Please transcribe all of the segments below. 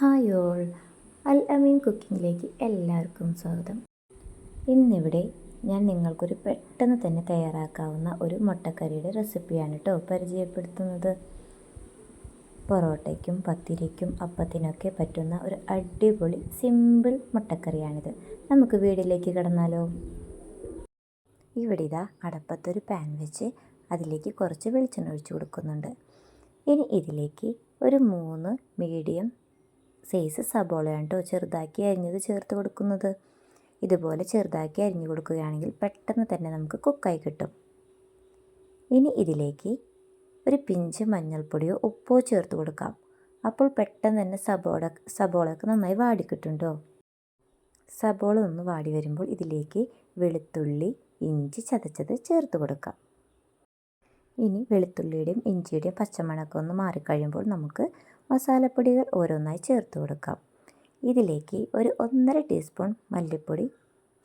Hi all അൽ അമീൻ കുക്കിങ്ങിലേക്ക് എല്ലാവർക്കും സ്വാഗതം. ഇന്നിവിടെ ഞാൻ നിങ്ങൾക്കൊരു പെട്ടെന്ന് തന്നെ തയ്യാറാക്കാവുന്ന ഒരു മുട്ടക്കറിയുടെ റെസിപ്പിയാണ് കേട്ടോ പരിചയപ്പെടുത്തുന്നത്. പൊറോട്ടയ്ക്കും പത്തിരിക്കും അപ്പത്തിനൊക്കെ പറ്റുന്ന ഒരു അടിപൊളി സിമ്പിൾ മുട്ടക്കറിയാണിത്. നമുക്ക് വീടിലേക്ക് കിടന്നാലോ? ഇവിടെ ഇതാ അടപ്പത്തൊരു പാൻ വെച്ച് അതിലേക്ക് കുറച്ച് വെളിച്ചെണ്ണ ഒഴിച്ചു കൊടുക്കുന്നുണ്ട്. ഇനി ഇതിലേക്ക് ഒരു മൂന്ന് മീഡിയം സൈസ് സബോളയാണ് കേട്ടോ ചെറുതാക്കി അരിഞ്ഞത് ചേർത്ത് കൊടുക്കുന്നത്. ഇതുപോലെ ചെറുതാക്കി അരിഞ്ഞു കൊടുക്കുകയാണെങ്കിൽ പെട്ടെന്ന് തന്നെ നമുക്ക് കുക്കായി കിട്ടും. ഇനി ഇതിലേക്ക് ഒരു പിഞ്ച് മഞ്ഞൾപ്പൊടിയോ ഉപ്പോ ചേർത്ത് കൊടുക്കാം. അപ്പോൾ പെട്ടെന്ന് തന്നെ സബോള സബോളയൊക്കെ നന്നായി വാടിക്കിട്ടുണ്ടോ സബോള ഒന്ന് വാടി വരുമ്പോൾ ഇതിലേക്ക് വെളുത്തുള്ളി ഇഞ്ചി ചതച്ചത് ചേർത്ത് കൊടുക്കാം. ഇനി വെളുത്തുള്ളിയുടെയും ഇഞ്ചിയുടെയും പച്ചമണക്കം ഒന്ന് മാറിക്കഴിയുമ്പോൾ നമുക്ക് മസാലപ്പൊടികൾ ഓരോന്നായി ചേർത്ത് കൊടുക്കാം. ഇതിലേക്ക് ഒരു ഒന്നര ടീസ്പൂൺ മല്ലിപ്പൊടി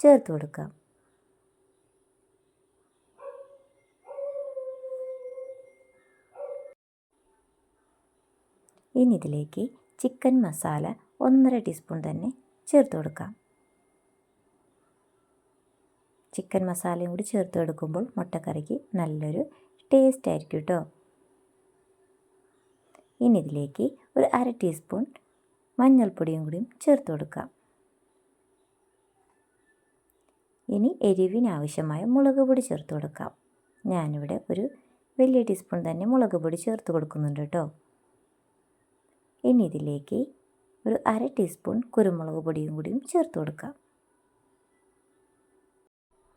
ചേർത്ത് കൊടുക്കാം. ഇനി ഇതിലേക്ക് ചിക്കൻ മസാല ഒന്നര ടീസ്പൂൺ തന്നെ ചേർത്ത് കൊടുക്കാം. ചിക്കൻ മസാലയും കൂടി ചേർത്ത് കൊടുക്കുമ്പോൾ മുട്ടക്കറിക്ക് നല്ലൊരു ടേസ്റ്റ് ആയിരിക്കും കേട്ടോ ഇനി ഇതിലേക്ക് ഒരു അര ടീസ്പൂൺ മഞ്ഞൾപ്പൊടിയും കൂടിയും ചേർത്ത് കൊടുക്കാം. ഇനി എരിവിനാവശ്യമായ മുളക് പൊടി ചേർത്ത് കൊടുക്കാം. ഞാനിവിടെ ഒരു വലിയ ടീസ്പൂൺ തന്നെ മുളക് പൊടി ചേർത്ത് കൊടുക്കുന്നുണ്ട് കേട്ടോ. ഇനി ഇതിലേക്ക് ഒരു അര ടീസ്പൂൺ കുരുമുളക് പൊടിയും കൂടിയും ചേർത്ത് കൊടുക്കാം.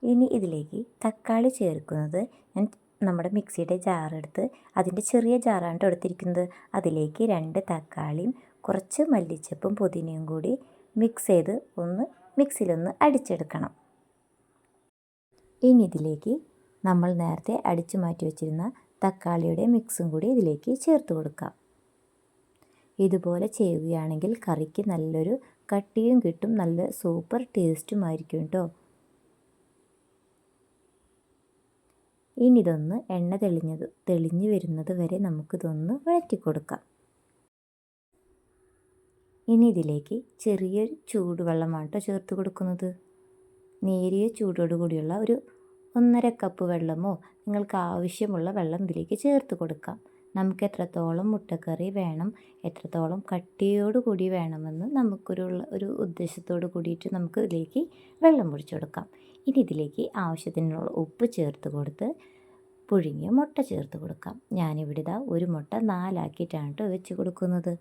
ഇനി ഇതിലേക്ക് തക്കാളി ചേർക്കുന്നത് ഞാൻ നമ്മുടെ മിക്സിയുടെ ജാറെടുത്ത് അതിന്റെ ചെറിയ ജാറാണ് എടുത്തിരിക്കുന്നത്. അതിലേക്ക് രണ്ട് തക്കാളിയും കുറച്ച് മല്ലിച്ചപ്പും പുതിനയും കൂടി മിക്സ് ചെയ്ത് ഒന്ന് മിക്സിയിലൊന്ന് അടിച്ചെടുക്കണം. ഇനി ഇതിലേക്ക് നമ്മൾ നേരത്തെ അടിച്ചു മാറ്റി വച്ചിരുന്ന തക്കാളിയുടെ മിക്സും കൂടി ഇതിലേക്ക് ചേർത്ത് കൊടുക്കാം. ഇതുപോലെ ചെയ്യുകയാണെങ്കിൽ കറിക്ക് നല്ലൊരു കട്ടിയും കിട്ടും നല്ല സൂപ്പർ ടേസ്റ്റുമായിരിക്കും കേട്ടോ. ഇനി ഇതൊന്ന് എണ്ണ തെളിഞ്ഞത് തെളിഞ്ഞു വരുന്നത് വരെ നമുക്കിതൊന്ന് വഴറ്റി കൊടുക്കാം. ഇനി ഇതിലേക്ക് ചെറിയ ചൂടുവെള്ളമാണ് കേട്ടോ ചേർത്ത് കൊടുക്കുന്നത്. നേരിയ ചൂടോടുകൂടിയുള്ള ഒരു ഒന്നര കപ്പ് വെള്ളമോ നിങ്ങൾക്ക് ആവശ്യമുള്ള വെള്ളം ഇതിലേക്ക് ചേർത്ത് കൊടുക്കാം. നമുക്ക് എത്രത്തോളം മുട്ടക്കറി വേണം എത്രത്തോളം കട്ടിയോട് കൂടി വേണമെന്ന് നമുക്കൊരു ഒരു ഉദ്ദേശത്തോട് കൂടിയിട്ട് നമുക്ക് ഇതിലേക്ക് വെള്ളം പൊടിച്ചു കൊടുക്കാം. ഇനി ഇതിലേക്ക് ആവശ്യത്തിനുള്ള ഉപ്പ് ചേർത്ത് കൊടുത്ത് പുഴുങ്ങിയ മുട്ട ചേർത്ത് കൊടുക്കാം. ഞാനിവിടെ ഇതാ ഒരു മുട്ട നാലാക്കിയിട്ടാണ് വെച്ച് കൊടുക്കുന്നത്.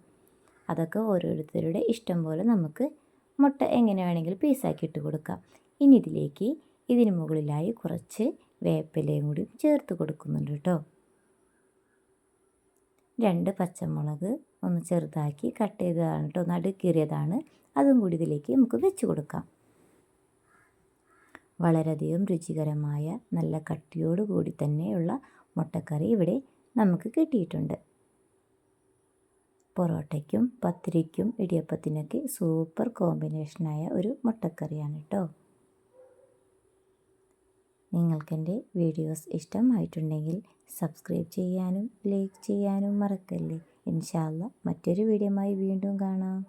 അതൊക്കെ ഓരോരുത്തരുടെ ഇഷ്ടം പോലെ നമുക്ക് മുട്ട എങ്ങനെ വേണമെങ്കിലും പീസാക്കി ഇട്ട് കൊടുക്കാം. ഇനി ഇതിലേക്ക് ഇതിന് മുകളിലായി കുറച്ച് വേപ്പിലയും കൂടി ചേർത്ത് കൊടുക്കുന്നുണ്ട് കേട്ടോ രണ്ട് പച്ചമുളക് ഒന്ന് ചെറുതാക്കി കട്ട് ചെയ്തതാണ് കേട്ടോ നടുക്കീറിയതാണ് അതും കൂടി ഇതിലേക്ക് നമുക്ക് വെച്ച് കൊടുക്കാം. വളരെയധികം രുചികരമായ നല്ല കട്ടിയോട് കൂടി തന്നെയുള്ള മുട്ടക്കറി ഇവിടെ നമുക്ക് കിട്ടിയിട്ടുണ്ട്. പൊറോട്ടയ്ക്കും പത്തിരിക്കും ഇടിയപ്പത്തിനൊക്കെ സൂപ്പർ കോമ്പിനേഷനായ ഒരു മുട്ടക്കറിയാണ് കേട്ടോ നിങ്ങൾക്കെന്റെ വീഡിയോസ് ഇഷ്ടമായിട്ടുണ്ടെങ്കിൽ സബ്സ്ക്രൈബ് ചെയ്യാനും ലൈക്ക് ചെയ്യാനും മറക്കല്ലേ. ഇൻഷാല്ല മറ്റൊരു വീഡിയോയുമായി വീണ്ടും കാണാം.